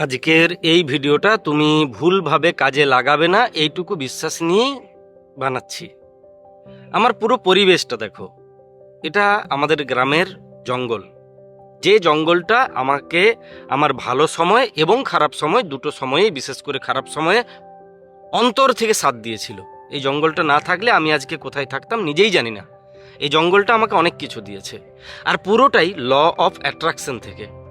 আজকের এই ভিডিওটা তুমি ভুলভাবে কাজে লাগাবে না, এইটুকু বিশ্বাস নিয়েই বানাচ্ছি। আমার পুরো পরিবেশটা দেখো, এটা আমাদের গ্রামের জঙ্গল। যে জঙ্গলটা আমাকে আমার ভালো সময় এবং খারাপ সময়, দুটো সময়ে বিশেষ করে খারাপ সময়ে, অন্তর থেকে সাথ দিয়েছিল। এই জঙ্গলটা না থাকলে আমি আজকে কোথায় থাকতাম নিজেই জানি না। এই জঙ্গলটা আমাকে অনেক কিছু দিয়েছে। আর পুরোটাই ল অফ অ্যাট্রাকশন থেকে।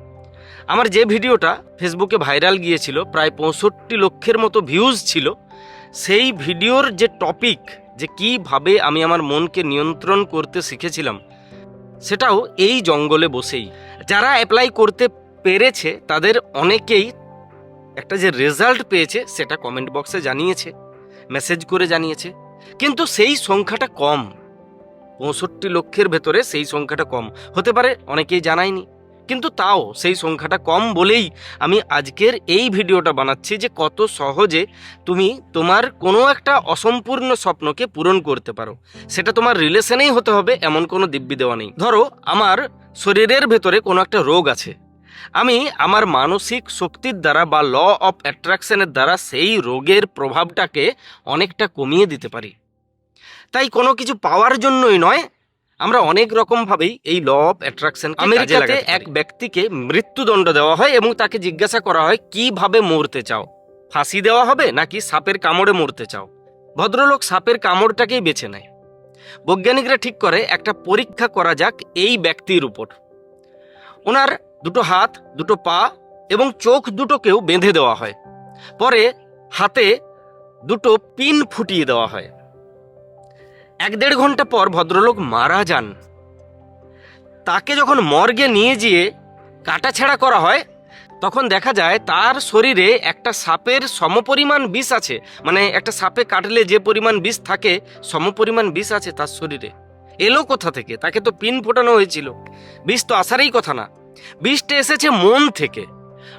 আমার যে ভিডিওটা ফেসবুকে ভাইরাল গিয়েছিল, প্রায় পঁয়ষট্টি লক্ষের মতো ভিউজ ছিল, সেই ভিডিওর যে টপিক যে কীভাবে আমি আমার মনকে নিয়ন্ত্রণ করতে শিখেছিলাম, সেটাও এই জঙ্গলে বসেই। যারা অ্যাপ্লাই করতে পেরেছে, তাদের অনেকেই একটা যে রেজাল্ট পেয়েছে, সেটা কমেন্ট বক্সে জানিয়েছে মেসেজ করে জানিয়েছে। কিন্তু সেই সংখ্যাটা কম, পঁয়ষট্টি লক্ষের ভেতরে সেই সংখ্যাটা কম। হতে পারে অনেকেই জানায়নি। কিন্তু তাও সেই সংখ্যাটা কম বলেই আমি আজকের এই ভিডিওটা বানাচ্ছি যে কত সহজে তুমি তোমার কোনো একটা অসম্পূর্ণ স্বপ্নকে পূরণ করতে পারো। সেটা তোমার রিলেশনেই হতে হবে, এমন কোনো দিব্যি দেওয়া নেই। ধরো, আমার শরীরের ভেতরে কোনো একটা রোগ আছে। আমি আমার মানসিক শক্তির দ্বারা বা ল অফ অ্যাট্রাকশনের দ্বারা সেই রোগের প্রভাবটাকে অনেকটা কমিয়ে দিতে পারি। তাই কোনো কিছু পাওয়ার জন্যই নয় আমরা অনেক রকমভাবেই এই ল অফ অ্যাট্রাকশন আমেরিকাতে এক ব্যক্তিকে মৃত্যুদণ্ড দেওয়া হয় এবং তাকে জিজ্ঞাসা করা হয় কীভাবে মরতে চাও? ফাঁসি দেওয়া হবে নাকি সাপের কামড়ে মরতে চাও? ভদ্রলোক সাপের কামড়টাকেই বেছে নেয়। বৈজ্ঞানিকরা ঠিক করে একটা পরীক্ষা করা যাক এই ব্যক্তির উপর। ওনার দুটো হাত দুটো পা এবং চোখ দুটোকেও বেঁধে দেওয়া হয়। পরে হাতে দুটো পিন ফুটিয়ে দেওয়া হয়। এক দেড় ঘণ্টা পর ভদ্রলোক মারা যান। তাকে যখন মর্গে নিয়ে গিয়ে কাটাছেড়া করা হয়, তখন দেখা যায় তার শরীরে একটা সাপের সমপরিমাণ বিষ আছে। মানে একটা সাপে কাটলে যে পরিমাণ বিষ থাকে, সমপরিমাণ বিষ আছে তার শরীরে। এলো কোথা থেকে? তাকে তো পিন ফোটানো হয়েছিল। বিষ তো আসারই কথা না। বিষটা এসেছে মন থেকে।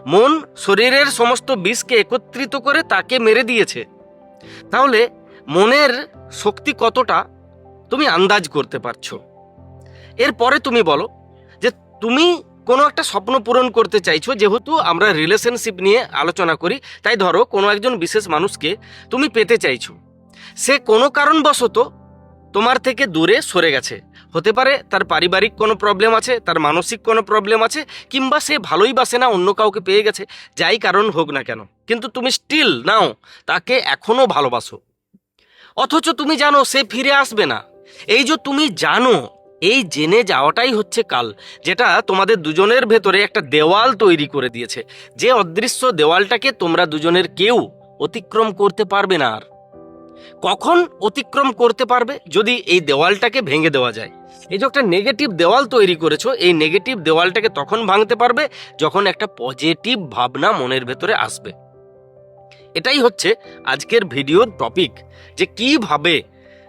মন শরীরের সমস্ত বিষকে একত্রিত করে তাকে মেরে দিয়েছে। তাহলে মনের শক্তি কতটা তুমি আন্দাজ করতে পারছ? এরপরে তুমি বলো যে তুমি কোনো একটা স্বপ্ন পূরণ করতে চাইছো, যেহেতু আমরা রিলেশনশিপ নিয়ে আলোচনা করি, তাই ধরো কোনো একজন বিশেষ মানুষকে তুমি পেতে চাইছো। সে কোনো কারণবশত তোমার থেকে দূরে সরে গেছে। হতে পারে তার পারিবারিক কোনো প্রবলেম আছে, তার মানসিক কোনো প্রবলেম আছে, কিংবা সে ভালোই বাসে না অন্য কাউকে পেয়ে গেছে, যাই কারণ হোক না কেন। কিন্তু তুমি স্টিল নাও, তাকে এখনও ভালোবাসো। অথচ তুমি জানো সে ফিরে আসবে না। এই যে তুমি জানো, এই জেনে যাওয়াটাই হচ্ছে কাল, যেটা তোমাদের দুজনের ভেতরে একটা দেওয়াল তৈরি করে দিয়েছে। যে অদৃশ্য দেওয়ালটাকে তোমরা দুজনের কেউ অতিক্রম করতে পারবে না আর। কখন অতিক্রম করতে পারবে? যদি এই দেওয়ালটাকে ভেঙে দেওয়া যায়। এই যে একটা নেগেটিভ দেওয়াল তৈরি করেছ, এই নেগেটিভ দেওয়ালটাকে তখন ভাঙতে পারবে যখন একটা পজিটিভ ভাবনা মনের ভেতরে আসবে। এটাই হচ্ছে আজকের ভিডিওর টপিক যে কীভাবে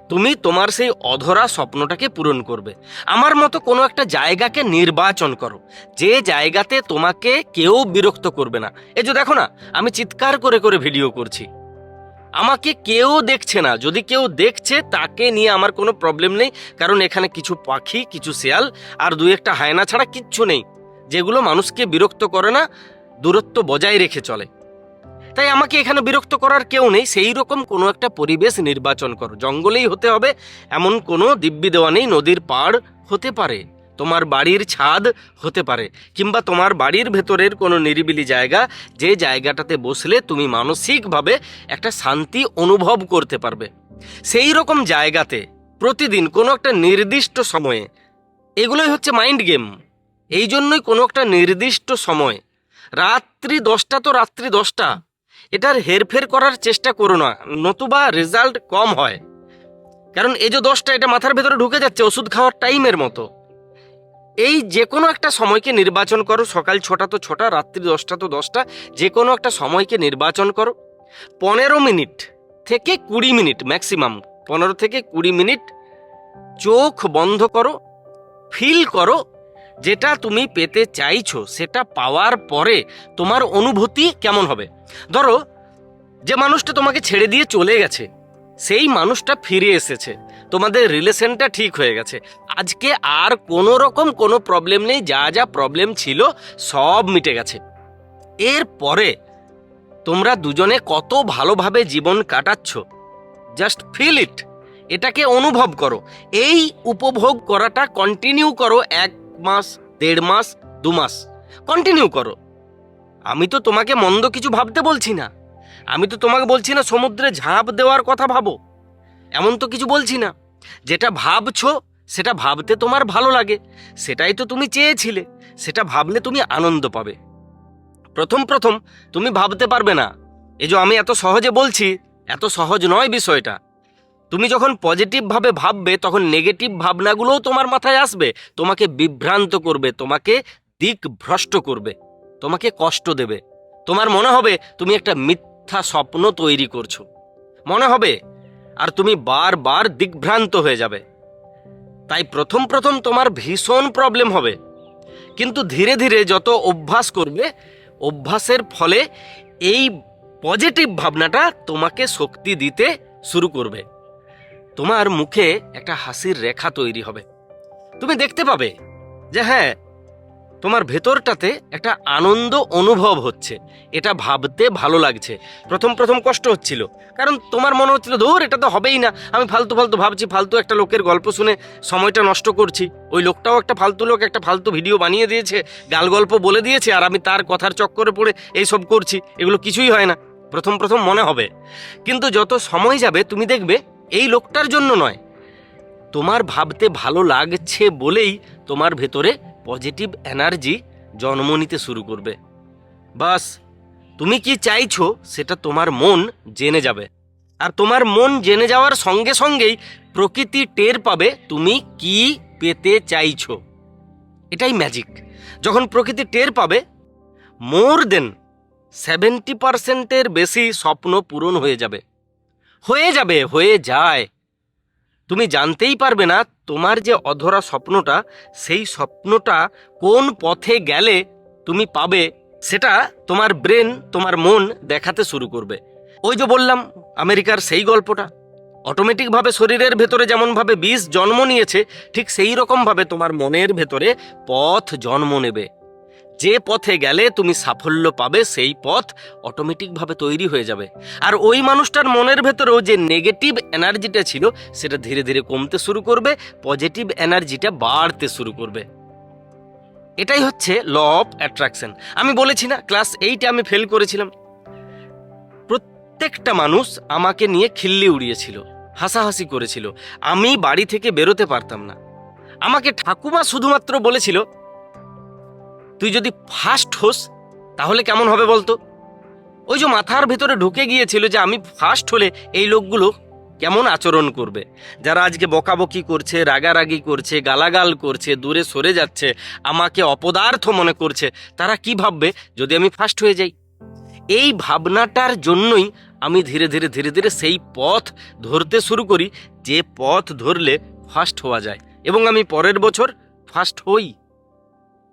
তুমি তোমার সেই অধরা স্বপ্নটাকে পূরণ করবে। আমার মতো কোনো একটা জায়গাকে নির্বাচন করো, যে জায়গাতে তোমাকে কেউ বিরক্ত করবে না। এই যে দেখো না, আমি চিৎকার করে করে ভিডিও করছি। আমাকে কেউ দেখছে না। যদি কেউ দেখছে, তাকে নিয়ে আমার কোনো প্রবলেম নেই, কারণ এখানে কিছু পাখি, কিছু শেয়াল, আর দুই একটা হায়না ছাড়া কিচ্ছু নেই, যেগুলো মানুষকে বিরক্ত করে না, দূরত্ব বজায় রেখে চলে। তাই আমাকে এখানে বিরক্ত করার কেউ নেই। সেই রকম কোনো একটা পরিবেশ নির্বাচন করো। জঙ্গলেই হতে হবে, এমন কোনো দিব্যি দেওয়া নেই। নদীর পাড় হতে পারে, তোমার বাড়ির ছাদ হতে পারে, কিংবা তোমার বাড়ির ভেতরের কোনো নিরিবিলি জায়গা। যে জায়গাটাতে বসলে তুমি মানসিকভাবে একটা শান্তি অনুভব করতে পারবে। সেই রকম জায়গাতে প্রতিদিন কোনো একটা নির্দিষ্ট সময়ে, এগুলোই হচ্ছে মাইন্ড গেম এই জন্যই কোনো একটা নির্দিষ্ট সময়, রাত্রি দশটা তো রাত্রি দশটা। এটার হেরফের করার চেষ্টা করো না, নতুবা রেজাল্ট কম হয়। কারণ এই যে দশটা, এটা মাথার ভেতরে ঢুকে যাচ্ছে, ওষুধ খাওয়ার টাইমের মতো। এই যে কোনো একটা সময়কে নির্বাচন করো, সকাল ছটা তো ছটা, রাত্রি দশটা তো দশটা যে কোনো একটা সময়কে নির্বাচন করো। পনেরো মিনিট থেকে কুড়ি মিনিট ম্যাক্সিমাম পনেরো থেকে কুড়ি মিনিট চোখ বন্ধ করো ফিল করো যেটা তুমি পেতে চাইছো, সেটা পাওয়ার পরে তোমার অনুভূতি কেমন হবে? ধরো, যে মানুষটা তোমাকে ছেড়ে দিয়ে চলে গেছে, সেই মানুষটা ফিরে এসেছে। তোমাদের রিলেশনটা ঠিক হয়ে গেছে। আজকে আর কোনো রকম কোনো প্রবলেম নেই, যা যা প্রবলেম ছিল সব মিটে গেছে। এর পরে তোমরা দুজনে কত ভালোভাবে জীবন কাটাচ্ছ। Just feel it. এটাকে অনুভব করো। এই উপভোগ করাটা কন্টিনিউ করো এক মাস, দেড় মাস, দু মাস। কন্টিনিউ করো। আমি তো তোমাকে মন্দ কিছু ভাবতে বলছি না। আমি তো তোমাকে বলছি না সমুদ্রে ঝাঁপ দেওয়ার কথা ভাবো। এমন তো কিছু বলছি না। যেটা ভাবছ, সেটা ভাবতে তোমার ভালো লাগে। সেটাই তো তুমি চেয়েছিলে। সেটা ভাবলে তুমি আনন্দ পাবে। প্রথম প্রথম তুমি ভাবতে পারবে না। এই যে আমি এত সহজে বলছি, এত সহজ নয় বিষয়টা। তুমি যখন পজিটিভভাবে ভাববে, তখন নেগেটিভ ভাবনাগুলোও তোমার মাথায় আসবে। তোমাকে বিভ্রান্ত করবে, তোমাকে দিক ভ্রষ্ট করবে, তোমাকে কষ্ট দেবে। তোমার মনে হবে তুমি একটা মিথ্যা স্বপ্ন তৈরি করছ। মনে হবে, আর তুমি বারবার দিগ্ভ্রান্ত হয়ে যাবে। তাই প্রথম প্রথম তোমার ভীষণ প্রবলেম হবে। কিন্তু ধীরে ধীরে যত অভ্যাস করবে, অভ্যাসের ফলে এই পজিটিভ ভাবনাটা তোমাকে শক্তি দিতে শুরু করবে। তোমার মুখে একটা হাসির রেখা তৈরি হবে। তুমি দেখতে পাবে যে হ্যাঁ তোমার ভেতরটাতে একটা আনন্দ অনুভব হচ্ছে। এটা ভাবতে ভালো লাগছে। প্রথম প্রথম কষ্ট হচ্ছিল। কারণ তোমার মনে হচ্ছিল, ধর, এটা তো হবেই না। আমি ফালতু ফালতু ভাবছি, ফালতু একটা লোকের গল্প শুনে সময়টা নষ্ট করছি। ওই লোকটাও একটা ফালতু লোক, একটা ফালতু ভিডিও বানিয়ে দিয়েছে, গাল গল্প বলে দিয়েছে, আর আমি তার কথার চক্করে পড়ে এইসব করছি। এগুলো কিছুই হয় না। প্রথম প্রথম মনে হবে। কিন্তু যত সময় যাবে, তুমি দেখবে এই লোকটার জন্য নয়। তোমার ভাবতে ভালো লাগছে বলেই তোমার ভেতরে পজিটিভ এনার্জি জন্ম নিতে শুরু করবে। বাস, তুমি কি চাইছো সেটা তোমার মন জেনে যাবে। আর তোমার মন জেনে যাওয়ার সঙ্গে সঙ্গেই প্রকৃতি টের পাবে তুমি কি পেতে চাইছো। এটাই ম্যাজিক যখন প্রকৃতি টের পাবে মোর দেন সেভেন্টি পার্সেন্টের বেশি স্বপ্ন পূরণ হয়ে যাবে। হয়ে যাবে, হয়ে যায়। তুমি জানতেই পারবে না তোমার যে অধরা স্বপ্নটা, সেই স্বপ্নটা কোন পথে গেলে তুমি পাবে, সেটা তোমার ব্রেন, তোমার মন দেখাতে শুরু করবে। ওই যে বললাম, আমেরিকার সেই গল্পটা। অটোমেটিকভাবে শরীরের ভেতরে যেমনভাবে বিষ জন্ম নিয়েছে, ঠিক সেই রকমভাবে তোমার মনের ভেতরে পথ জন্ম নেবে। যে পথে গেলে তুমি সাফল্য পাবে, সেই পথ অটোমেটিকভাবে তৈরি হয়ে যাবে। আর ওই মানুষটার মনের ভেতরেও যে নেগেটিভ এনার্জিটা ছিল, সেটা ধীরে ধীরে কমতে শুরু করবে পজিটিভ এনার্জিটা বাড়তে শুরু করবে। এটাই হচ্ছে ল অফ অ্যাট্রাকশন আমি বলেছি না ক্লাস এইটে আমি ফেল করেছিলাম। প্রত্যেকটা মানুষ আমাকে নিয়ে খিল্লি উড়িয়েছিল, হাসাহাসি করেছিল। আমি বাড়ি থেকে বেরোতে পারতাম না। আমাকে ঠাকুমা শুধুমাত্র বলেছিল তুই যদি ফার্স্ট হোস, তাহলে কেমন হবে বলতো? ওই যে মাথার ভেতরে ঢুকে গিয়েছিল যে আমি ফার্স্ট হলে এই লোকগুলো কেমন আচরণ করবে? যারা আজকে বকাবকি করছে, রাগারাগি করছে, গালাগাল করছে, দূরে সরে যাচ্ছে, আমাকে অপদার্থ মনে করছে, তারা কি ভাববে যদি আমি ফার্স্ট হয়ে যাই? এই ভাবনাটার জন্যই আমি ধীরে ধীরে ধীরে ধীরে সেই পথ ধরতে শুরু করি, যে পথ ধরলে ফার্স্ট হওয়া যায়। এবং আমি পরের বছর ফার্স্ট হই।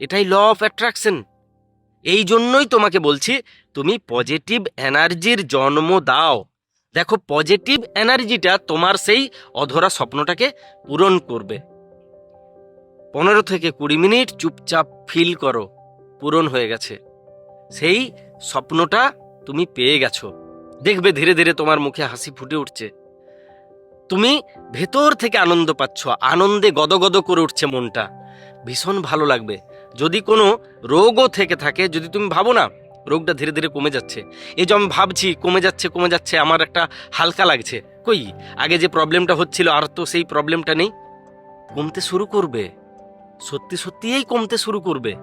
এটাই ল অফ অ্যাট্রাকশন এই জন্যই তোমাকে বলছি, তুমি পজিটিভ এনার্জির জন্ম দাও। দেখো পজিটিভ এনার্জিটা তোমার সেই অধরা স্বপ্নটাকে পূরণ করবে। পনেরো থেকে কুড়ি মিনিট চুপচাপ ফিল করো, পূরণ হয়ে গেছে। সেই স্বপ্নটা তুমি পেয়ে গেছো। দেখবে ধীরে ধীরে তোমার মুখে হাসি ফুটে উঠছে। তুমি ভেতর থেকে আনন্দ পাচ্ছ, আনন্দে গদগদ করে উঠছে মনটা। ভীষণ ভালো লাগবে। যদি কোনো রোগও থেকে থাকে, যদি তুমি ভাবো না, রোগটা ধীরে ধীরে কমে যাচ্ছে। এই যে আমি ভাবছি, কমে যাচ্ছে কমে যাচ্ছে, আমার একটা হালকা লাগছে। কই? আগে যে প্রবলেমটা হচ্ছিল, আর তো সেই প্রবলেমটা নেই। কমতে শুরু করবে। সত্যি সত্যিই কমতে শুরু করবে।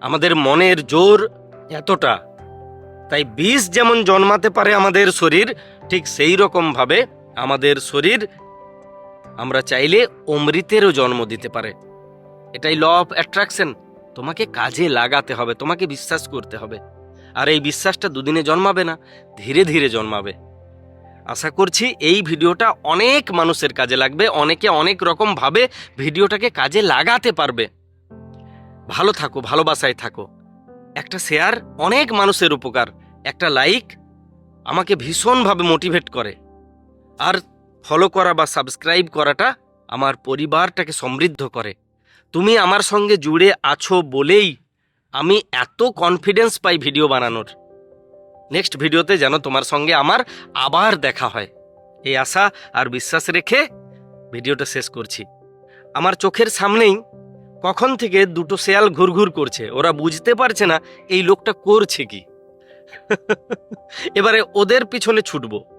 আমাদের মনের জোর এতটা। তাই বিষ যেমন জন্মাতে পারে আমাদের শরীর, ঠিক সেই রকমভাবে আমাদের শরীর আমরা চাইলে অমৃতেরও জন্ম দিতে পারে। এটাই ল অফ অ্যাট্রাকশন তোমাকে কাজে লাগাতে হবে, তোমাকে বিশ্বাস করতে হবে। আর এই বিশ্বাসটা দুদিনে জন্মাবে না, ধীরে ধীরে জন্মাবে। আশা করছি এই ভিডিওটা অনেক মানুষের কাজে লাগবে, অনেকে অনেক রকমভাবে ভিডিওটাকে কাজে লাগাতে পারবে। ভালো থাকো, ভালোবাসায় থাকো। একটা শেয়ার অনেক মানুষের উপকার, একটা লাইক আমাকে ভীষণভাবে মোটিভেট করে। আর ফলো করা বা সাবস্ক্রাইব করাটা আমার পরিবারটাকে সমৃদ্ধ করে। তুমি আমার সঙ্গে জুড়ে আছো বলেই আমি এত কনফিডেন্স পাই ভিডিও বানানোর। নেক্সট ভিডিওতে যেন তোমার সঙ্গে আমার আবার দেখা হয়। এই আশা আর বিশ্বাস রেখে ভিডিওটা শেষ করছি। আমার চোখের সামনেই কখন থেকে দুটো শেয়াল ঘুরঘুর করছে, ওরা বুঝতে পারছে না এই লোকটা করছে কি। এবারে ওদের পিছনে ছুটবো।